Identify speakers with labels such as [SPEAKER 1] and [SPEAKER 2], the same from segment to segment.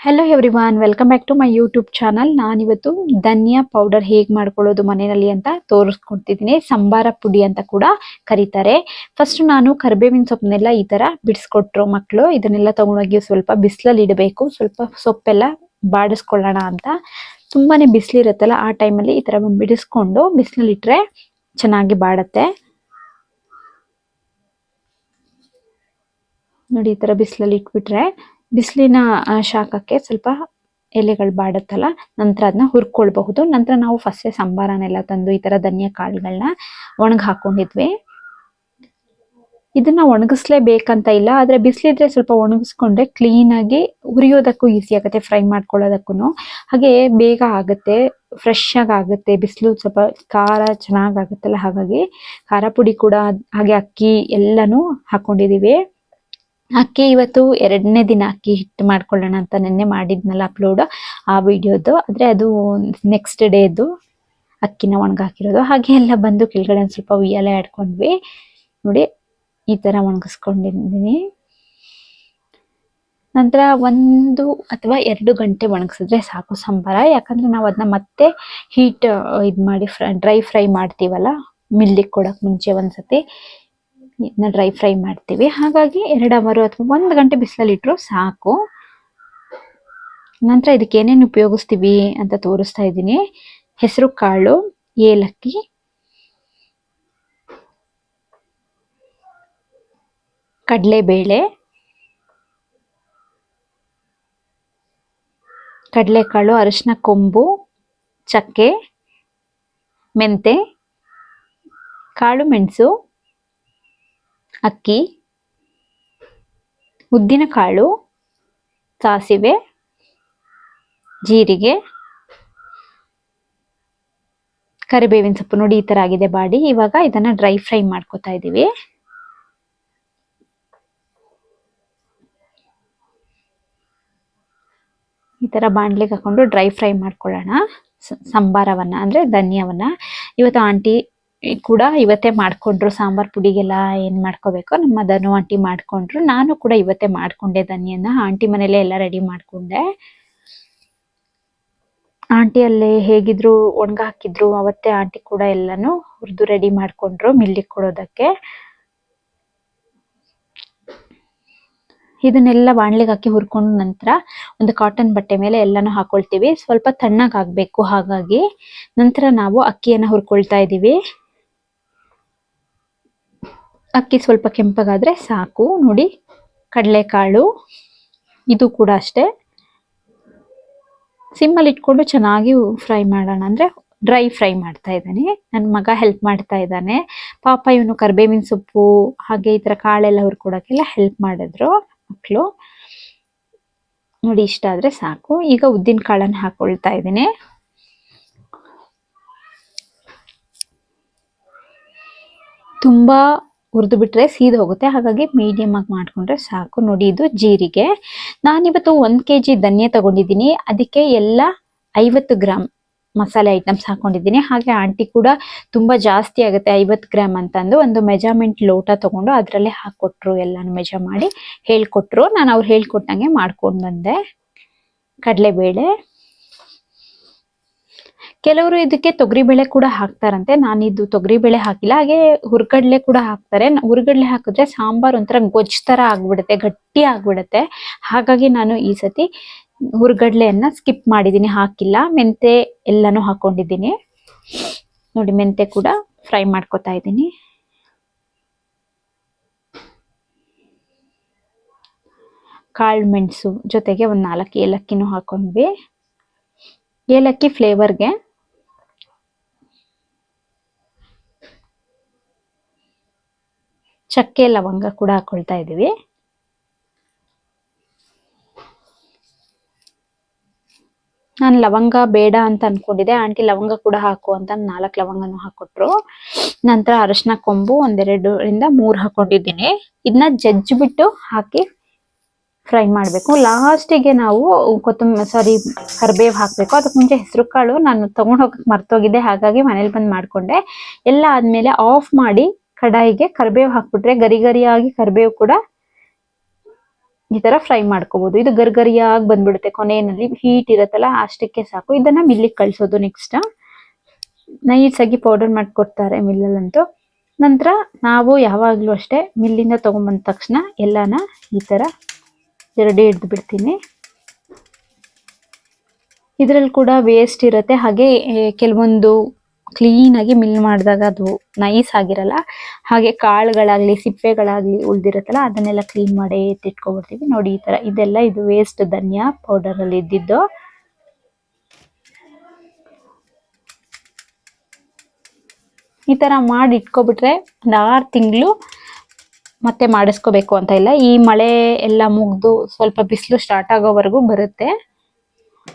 [SPEAKER 1] Hello everyone welcome back to my YouTube channel ನಾನಿವತ್ತು ಧನಿಯಾ powder ಹೇಗೆ ಮಾಡ್ಕೊಳ್ಳೋದು ಮನೆಯಲ್ಲಿ ಅಂತ ತೋರಿಸ್ಕೊಡ್ತಿದ್ದೀನಿ. ಸಂಬಾರ ಪುಡಿ ಅಂತ ಕೂಡ ಕರೀತಾರೆ. ಫಸ್ಟ್ ನಾನು ಕರಿಬೇವಿನ ಸೊಪ್ಪನ್ನೆಲ್ಲ ಈ ತರ ಬಿಡಿಸ್ಕೊಟ್ರು ಮಕ್ಕಳು ಇದನ್ನೆಲ್ಲ ತೊಗೊಂಡೋಗಿ ಸ್ವಲ್ಪ ಬಿಸಿಲಲ್ಲಿ ಇಡಬೇಕು. ಸ್ವಲ್ಪ ಸೊಪ್ಪೆಲ್ಲ ಬಾಡಿಸ್ಕೊಳ್ಳೋಣ ಅಂತ. ತುಂಬಾನೇ ಬಿಸಿಲಿರುತ್ತಲ್ಲ, ಆ ಟೈಮಲ್ಲಿ ಈ ತರ ಬಿಡಿಸ್ಕೊಂಡು ಬಿಸಿಲಲ್ಲಿ ಇಟ್ರೆ ಚೆನ್ನಾಗಿ ಬಾಡತ್ತೆ. ನೋಡಿ ಈ ತರ ಬಿಸಿಲಲ್ಲಿ ಇಟ್ಬಿಟ್ರೆ ಬಿಸಿಲಿನ ಶಾಖಕ್ಕೆ ಸ್ವಲ್ಪ ಎಲೆಗಳು ಬಾಡುತ್ತಲ್ಲ, ನಂತರ ಅದನ್ನ ಹುರ್ಕೊಳ್ಬಹುದು. ನಂತರ ನಾವು ಫಸ್ಟೇ ಸಂಬಾರನೆಲ್ಲ ತಂದು ಈ ತರ ಧನ್ಯ ಕಾಳುಗಳನ್ನ ಒಣಗ್ ಹಾಕೊಂಡಿದ್ವಿ. ಇದನ್ನ ಒಣಗಿಸ್ಲೇಬೇಕಂತ ಇಲ್ಲ, ಆದ್ರೆ ಬಿಸಿಲಿದ್ರೆ ಸ್ವಲ್ಪ ಒಣಗಿಸ್ಕೊಂಡ್ರೆ ಕ್ಲೀನ್ ಆಗಿ ಹುರಿಯೋದಕ್ಕೂ ಈಸಿ ಆಗುತ್ತೆ ಫ್ರೈ ಮಾಡ್ಕೊಳ್ಳೋದಕ್ಕೂ ಹಾಗೆ ಬೇಗ ಆಗುತ್ತೆ ಫ್ರೆಶ್ ಆಗಿ ಆಗುತ್ತೆ, ಬಿಸಿಲು ಸ್ವಲ್ಪ ಖಾರ ಚೆನ್ನಾಗ್ ಆಗುತ್ತಲ್ಲ, ಹಾಗಾಗಿ ಖಾರ ಪುಡಿ ಕೂಡ ಹಾಗೆ ಅಕ್ಕಿ ಎಲ್ಲಾನು ಹಾಕೊಂಡಿದೀವಿ. ಅಕ್ಕಿ ಇವತ್ತು ಎರಡನೇ ದಿನ ಅಕ್ಕಿ ಹಿಟ್ಟು ಮಾಡ್ಕೊಳ್ಳೋಣ ಅಂತ ನೆನ್ನೆ ಮಾಡಿದ್ನಲ್ಲ ಅಪ್ಲೋಡ್ ಆ ವಿಡಿಯೋದು ಆದರೆ ಅದು ನೆಕ್ಸ್ಟ್ ಡೇದು ಅಕ್ಕಿನ ಒಣಗಾಕಿರೋದು. ಹಾಗೆ ಎಲ್ಲ ಬಂದು ಕೆಳಗಡೆ ಸ್ವಲ್ಪ ಉಯ್ಯಾಲೆ ಆಡ್ಕೊಂಡ್ವಿ. ನೋಡಿ, ಈ ಥರ ಒಣಗಿಸ್ಕೊಂಡಿದ್ದೀನಿ. ನಂತರ ಒಂದು ಅಥವಾ ಎರಡು ಗಂಟೆ ಒಣಗಿಸಿದ್ರೆ ಸಾಕು ಸಾಂಬಾರ. ಯಾಕಂದ್ರೆ ನಾವು ಅದನ್ನ ಮತ್ತೆ ಹೀಟ್ ಇದು ಮಾಡಿ ಡ್ರೈ ಫ್ರೈ ಮಾಡ್ತೀವಲ್ಲ ಮಿಲ್ಲಿಗೆ ಕೊಡೋಕೆ ಮುಂಚೆ ಒಂದ್ಸತಿ. ಡ್ರೈ ಫ್ರೈ ಮಾಡ್ತೀವಿ. ಹಾಗಾಗಿ ಎರಡು ಅವರು ಅಥವಾ ಒಂದು ಗಂಟೆ ಬಿಸಿಲಲ್ಲಿ ಇಟ್ಟರು ಸಾಕು. ನಂತರ ಇದಕ್ಕೆ ಏನೇನು ಉಪಯೋಗಿಸ್ತೀವಿ ಅಂತ ತೋರಿಸ್ತಾ ಇದ್ದೀನಿ. ಹೆಸರು, ಕಾಳು, ಏಲಕ್ಕಿ. ಕಡಲೆಬೇಳೆ. ಕಡಲೆಕಾಳು, ಅರಿಶಿನ ಕೊಂಬು, ಚಕ್ಕೆ, ಮೆಂತೆ, ಕಾಳು, ಮೆಣಸು. ಅಕ್ಕಿ ಉದ್ದಿನ ಕಾಳು ಸಾಸಿವೆ, ಜೀರಿಗೆ, ಕರಿಬೇವಿನ ಸೊಪ್ಪು. ನೋಡಿ, ಈ ಥರ ಆಗಿದೆ ಬಾಡಿ. ಇವಾಗ ಇದನ್ನ ಡ್ರೈ ಫ್ರೈ ಮಾಡ್ಕೋತಾ ಇದ್ದೀವಿ ಈ ತರ ಬಾಣ್ಲಿಗೆ ಹಾಕೊಂಡು ಡ್ರೈ ಫ್ರೈ ಮಾಡ್ಕೊಳ್ಳೋಣ. ಸಾಂಬಾರವನ್ನ, ಅಂದ್ರೆ ಧನ್ಯವನ್ನು. ಇವತ್ತು ಆಂಟಿ ಕೂಡ ಇವತ್ತೇ ಮಾಡ್ಕೊಂಡ್ರು. ಸಾಂಬಾರ್ ಪುಡಿಗೆಲ್ಲ ಏನ್ ಮಾಡ್ಕೋಬೇಕು ನಮ್ಮ ಧನು ಆಂಟಿ ಮಾಡ್ಕೊಂಡ್ರು. ನಾನು ಕೂಡ ಇವತ್ತೇ ಮಾಡ್ಕೊಂಡೆ ಧನಿಯನ್ನ. ಆಂಟಿ ಮನೇಲೆ ಎಲ್ಲ ರೆಡಿ ಮಾಡ್ಕೊಂಡೆ. ಆಂಟಿ ಅಲ್ಲೇ ಹೇಗಿದ್ರು ಒಣಗ ಹಾಕಿದ್ರು. ಅವತ್ತೇ ಆಂಟಿ ಕೂಡ ಎಲ್ಲಾನು ಹುರಿದು ರೆಡಿ ಮಾಡ್ಕೊಂಡ್ರು ಮಿಲ್ಲಿ ಕೊಡೋದಕ್ಕೆ. ಇದನ್ನೆಲ್ಲ ಬಾಣ್ಲಿಗೆ ಹಾಕಿ ಹುರ್ಕೊಂಡ ನಂತರ ಒಂದು ಕಾಟನ್ ಬಟ್ಟೆ ಮೇಲೆ ಎಲ್ಲಾನು ಹಾಕೊಳ್ತೀವಿ. ಸ್ವಲ್ಪ ತಣ್ಣಗಾಗಬೇಕು ಹಾಗಾಗಿ. ನಂತರ ನಾವು ಅಕ್ಕಿಯನ್ನು ಹುರ್ಕೊಳ್ತಾ ಇದೀವಿ. ಅಕ್ಕಿ ಸ್ವಲ್ಪ ಕೆಂಪಗಾದರೆ ಸಾಕು. ನೋಡಿ, ಕಡಲೆಕಾಳು, ಇದು ಕೂಡ ಅಷ್ಟೇ. ಸಿಮ್ಮಲ್ಲಿ ಇಟ್ಕೊಂಡು ಚೆನ್ನಾಗಿ ಫ್ರೈ ಮಾಡೋಣ. ಅಂದ್ರೆ ಡ್ರೈ ಫ್ರೈ ಮಾಡ್ತಾ ಇದ್ದಾನೆ. ನನ್ನ ಮಗ ಹೆಲ್ಪ್ ಮಾಡ್ತಾ ಇದ್ದಾನೆ. ಪಾಪ ಇವನು ಕರ್ಬೇವಿನ ಸೊಪ್ಪು, ಹಾಗೆ ಈ ಥರ ಕಾಳೆಲ್ಲ ಹುರ್ಕೊಡೋಕ್ಕೆಲ್ಲ ಹೆಲ್ಪ್ ಮಾಡಿದ್ರು ಮಕ್ಕಳು ನೋಡಿ, ಇಷ್ಟ ಆದ್ರೆ ಸಾಕು. ಈಗ ಉದ್ದಿನ ಕಾಳನ್ನು ಹಾಕೊಳ್ತಾ ಇದ್ದೀನಿ. ತುಂಬಾ ಹುರಿದು ಬಿಟ್ರೆ ಸೀದ್ ಹೋಗುತ್ತೆ. ಹಾಗಾಗಿ ಮೀಡಿಯಮ್ ಆಗಿ ಮಾಡಿಕೊಂಡ್ರೆ ಸಾಕು. ನೋಡಿ, ಇದು ಜೀರಿಗೆ. ನಾನಿವತ್ತು ಒಂದು ಕೆ ಜಿ ಧನ್ಯ ತಗೊಂಡಿದ್ದೀನಿ. ಅದಕ್ಕೆ ಎಲ್ಲ ಐವತ್ತು ಗ್ರಾಮ್ ಮಸಾಲೆ ಐಟಮ್ಸ್ ಹಾಕೊಂಡಿದ್ದೀನಿ. ಹಾಗೆ ಆಂಟಿ ಕೂಡ ತುಂಬಾ ಜಾಸ್ತಿ ಆಗುತ್ತೆ, ಐವತ್ತು ಗ್ರಾಮ್ ಅಂತಂದು. ಒಂದು ಮೆಜರ್ಮೆಂಟ್ ಲೋಟ ತಗೊಂಡು ಅದರಲ್ಲೇ ಹಾಕೊಟ್ರು, ಎಲ್ಲಾನು ಮೆಜರ್ ಮಾಡಿ ಹೇಳ್ಕೊಟ್ರು. ನಾನು ಅವ್ರು ಹೇಳ್ಕೊಟ್ಟಂಗೆ ಮಾಡ್ಕೊಂಡು ಬಂದೆ. ಕಡಲೆಬೇಳೆ. ಕೆಲವರು ಇದಕ್ಕೆ ತೊಗರಿಬೇಳೆ ಕೂಡ ಹಾಕ್ತಾರಂತೆ. ನಾನು ಇದು ತೊಗರಿಬೇಳೆ ಹಾಕಿಲ್ಲ. ಹಾಗೆ ಹುರ್ಗಡ್ಲೆ ಕೂಡ ಹಾಕ್ತಾರೆ. ಹುರ್ಗಡ್ಲೆ ಹಾಕಿದ್ರೆ ಸಾಂಬಾರ್ ಒಂಥರ ಗೊಜ್ಜು ತರ ಆಗ್ಬಿಡುತ್ತೆ, ಗಟ್ಟಿ ಆಗ್ಬಿಡುತ್ತೆ. ಹಾಗಾಗಿ ನಾನು ಈ ಸತಿ ಹುರ್ಗಡ್ಲೆಯನ್ನ ಸ್ಕಿಪ್ ಮಾಡಿದ್ದೀನಿ ಹಾಕಿಲ್ಲ. ಮೆಂತೆ ಎಲ್ಲಾನು ಹಾಕೊಂಡಿದ್ದೀನಿ. ನೋಡಿ ಮೆಂತೆ ಕೂಡ ಫ್ರೈ ಮಾಡ್ಕೊತಾ ಇದ್ದೀನಿ. ಕಾಳು ಮೆಣಸು ಜೊತೆಗೆ ಒಂದು ನಾಲ್ಕು ಏಲಕ್ಕಿನೂ ಹಾಕೊಂಡ್ವಿ. ಏಲಕ್ಕಿ ಫ್ಲೇವರ್ಗೆ ಚಕ್ಕೆ ಲವಂಗ ಕೂಡ ಹಾಕೊಳ್ತಾ ಇದ್ದೀವಿ. ನಾನು ಲವಂಗ ಬೇಡ ಅಂತ ಅನ್ಕೊಂಡಿದ್ದೆ, ಆಂಟಿ ಲವಂಗ ಕೂಡ ಹಾಕು ಅಂತ ನಾಲ್ಕು ಲವಂಗನು ಹಾಕೊಟ್ರು. ನಂತರ ಅರಶಿನ ಕೊಂಬು ಒಂದೆರಡರಿಂದ ಮೂರು ಹಾಕೊಂಡಿದ್ದೀನಿ. ಇದನ್ನ ಜಜ್ಜಿಬಿಟ್ಟು ಹಾಕಿ ಫ್ರೈ ಮಾಡಬೇಕು. ಲಾಸ್ಟಿಗೆ ನಾವು ಕೊತ್ತಂಬರಿ, ಸಾರಿ, ಕರಿಬೇವು ಹಾಕಬೇಕು. ಅದಕ್ಕೆ ಮುಂಚೆ ಹೆಸರು ಕಾಳು ನಾನು ತೊಗೊಂಡು ಹೋಗಕ್ಕೆ ಮರ್ತೋಗಿದ್ದೆ ಹಾಗಾಗಿ ಮನೇಲಿ ಬಂದು ಮಾಡಿಕೊಂಡೆ. ಎಲ್ಲ ಆದಮೇಲೆ ಆಫ್ ಮಾಡಿ ಕಡಾಯಿಗೆ ಕರಿಬೇವು ಹಾಕ್ಬಿಟ್ರೆ ಗರಿ ಗರಿಯಾಗಿ ಕರಿಬೇವು ಕೂಡ ಈ ತರ ಫ್ರೈ ಮಾಡ್ಕೋಬಹುದು ಇದು ಗರ್ಗರಿಯಾಗಿ ಬಂದ್ಬಿಡುತ್ತೆ ಕೊನೆಯಲ್ಲಿ. ಹೀಟ್ ಇರತ್ತಲ್ಲ ಅಷ್ಟಕ್ಕೆ ಸಾಕು. ಇದನ್ನ ಮಿಲ್ಲಿಗೆ ಕಳಿಸೋದು ನೆಕ್ಸ್ಟ್ ನೈಸ್ ಆಗಿ ಪೌಡರ್ ಮಾಡ್ಕೊಡ್ತಾರೆ ಮಿಲ್ಲಲ್ಲಂತೂ. ನಂತರ ನಾವು ಯಾವಾಗ್ಲೂ ಅಷ್ಟೇ ಮಿಲ್ಲಿಂದ ತಗೊಂಬಂದ ತಕ್ಷಣ ಎಲ್ಲಾನ ಈ ತರ ಎರಡೇ ಹಿಡ್ದು ಬಿಡ್ತೀನಿ. ಇದ್ರಲ್ಲಿ ಕೂಡ ವೇಸ್ಟ್ ಇರುತ್ತೆ. ಹಾಗೆ ಕೆಲವೊಂದು ಕ್ಲೀನ್ ಆಗಿ ಮಿಲ್ ಮಾಡಿದಾಗ ಅದು ನೈಸ್ ಆಗಿರಲ್ಲ. ಹಾಗೆ ಕಾಳುಗಳಾಗ್ಲಿ, ಸಿಪ್ಪೆಗಳಾಗ್ಲಿ ಉಳ್ದಿರತ್ತಲ್ಲ, ಅದನ್ನೆಲ್ಲ ಕ್ಲೀನ್ ಮಾಡಿ ಎತ್ತಿಟ್ಕೊಬಿಡ್ತೀವಿ ನೋಡಿ ಈ ತರ ಇದೆಲ್ಲ ಇದು ವೇಸ್ಟ್ ಧನಿಯಾ ಪೌಡರ್ ಅಲ್ಲಿ ಇದ್ದಿದ್ದು. ಈ ತರ ಮಾಡಿ ಇಟ್ಕೊಬಿಟ್ರೆ ಒಂದು ಆರು ತಿಂಗಳು ಮತ್ತೆ ಮಾಡಿಸ್ಕೋಬೇಕು ಅಂತ ಇಲ್ಲ. ಈ ಮಳೆ ಎಲ್ಲ ಮುಗಿದು ಸ್ವಲ್ಪ ಬಿಸಿಲು ಸ್ಟಾರ್ಟ್ ಆಗೋವರೆಗೂ ಬರುತ್ತೆ.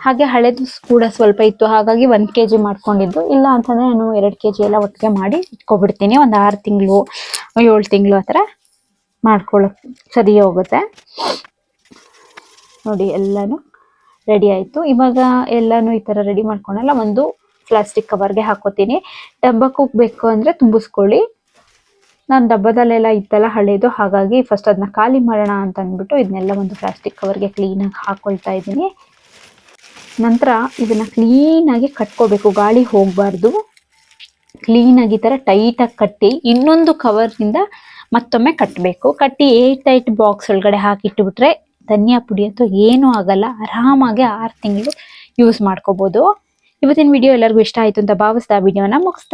[SPEAKER 1] ಹಾಗೆ ಹಳೆದು ಕೂಡ ಸ್ವಲ್ಪ ಇತ್ತು. ಹಾಗಾಗಿ ಒಂದು ಕೆ ಜಿ ಮಾಡ್ಕೊಂಡಿದ್ದು. ಇಲ್ಲ ಅಂತಂದ್ರೆ ನಾನು ಎರಡು ಕೆ ಜಿ ಎಲ್ಲ ಒಟ್ಟಿಗೆ ಮಾಡಿ ಇಟ್ಕೊಬಿಡ್ತೀನಿ. ಒಂದು ಆರು ತಿಂಗಳು, ಏಳು ತಿಂಗಳು ಆ ಥರ ಮಾಡ್ಕೊಳ್ಳೋಕೆ ಸರಿ ಹೋಗುತ್ತೆ. ನೋಡಿ, ಎಲ್ಲನೂ ರೆಡಿ ಆಯಿತು. ಇವಾಗ ಎಲ್ಲಾನು ಈ ಥರ ರೆಡಿ ಮಾಡ್ಕೊಂಡಲ್ಲ, ಒಂದು ಪ್ಲಾಸ್ಟಿಕ್ ಕವರ್ಗೆ ಹಾಕೋತೀನಿ. ಡಬ್ಬಕ್ಕೆ ಬೇಕು ಅಂದರೆ ತುಂಬಿಸ್ಕೊಳ್ಳಿ. ನಾನು ಡಬ್ಬದಲ್ಲೆಲ್ಲ ಇತ್ತಲ್ಲ ಹಳೇದು, ಹಾಗಾಗಿ ಫಸ್ಟ್ ಅದನ್ನ ಖಾಲಿ ಮಾಡೋಣ ಅಂತ ಅಂದ್ಬಿಟ್ಟು, ಇದನ್ನೆಲ್ಲ ಒಂದು ಪ್ಲಾಸ್ಟಿಕ್ ಕವರ್ಗೆ ಕ್ಲೀನಾಗಿ ಹಾಕ್ಕೊಳ್ತಾ ಇದ್ದೀನಿ. ನಂತರ ಇದನ್ನ ಕ್ಲೀನಾಗಿ ಕಟ್ಕೋಬೇಕು. ಗಾಳಿ ಹೋಗಬಾರ್ದು. ಕ್ಲೀನಾಗಿ ಈ ಥರ ಟೈಟಾಗಿ ಕಟ್ಟಿ ಇನ್ನೊಂದು ಕವರ್ನಿಂದ ಮತ್ತೊಮ್ಮೆ ಕಟ್ಟಬೇಕು ಕಟ್ಟಿ ಏಟ್ ಟೈಟ್ ಬಾಕ್ಸ್ ಒಳಗಡೆ ಹಾಕಿಟ್ಟುಬಿಟ್ರೆ ಧನಿಯಾ ಪುಡಿ ಅಂತೂ ಏನೂ ಆಗಲ್ಲ. ಆರಾಮಾಗಿ ಆರು ತಿಂಗಳು ಯೂಸ್ ಮಾಡ್ಕೋಬೋದು. ಇವತ್ತಿನ ವಿಡಿಯೋ ಎಲ್ಲರಿಗೂ ಇಷ್ಟ ಆಯಿತು ಅಂತ ಭಾವಿಸ್ತಾ ವಿಡಿಯೋನ ಮುಗಿಸ್ತಾ